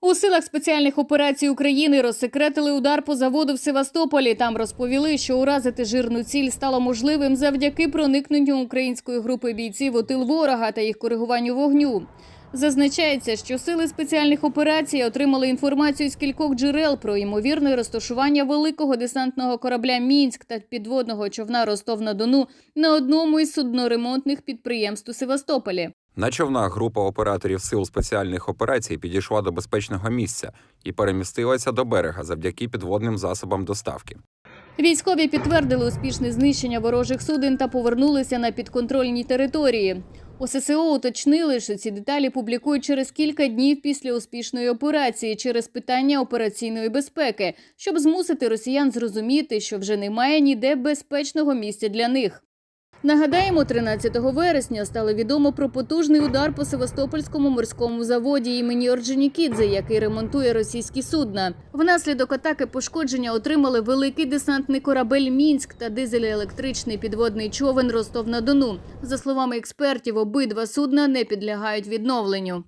У силах спеціальних операцій України розсекретили удар по заводу в Севастополі. Там розповіли, що уразити жирну ціль стало можливим завдяки проникненню української групи бійців у тил ворога та їх коригуванню вогню. Зазначається, що сили спеціальних операцій отримали інформацію з кількох джерел про ймовірне розташування великого десантного корабля Мінськ та підводного човна Ростов на Дону на одному із судноремонтних підприємств у Севастополі. На човнах група операторів сил спеціальних операцій підійшла до безпечного місця і перемістилася до берега завдяки підводним засобам доставки. Військові підтвердили успішне знищення ворожих суден та повернулися на підконтрольні території. У ССО уточнили, що ці деталі публікують через кілька днів після успішної операції через питання операційної безпеки, щоб змусити росіян зрозуміти, що вже немає ніде безпечного місця для них. Нагадаємо, 13 вересня стало відомо про потужний удар по Севастопольському морському заводі імені Орджонікідзе, який ремонтує російські судна. Внаслідок атаки пошкодження отримали великий десантний корабель Мінськ та дизель-електричний підводний човен Ростов на Дону. За словами експертів, обидва судна не підлягають відновленню.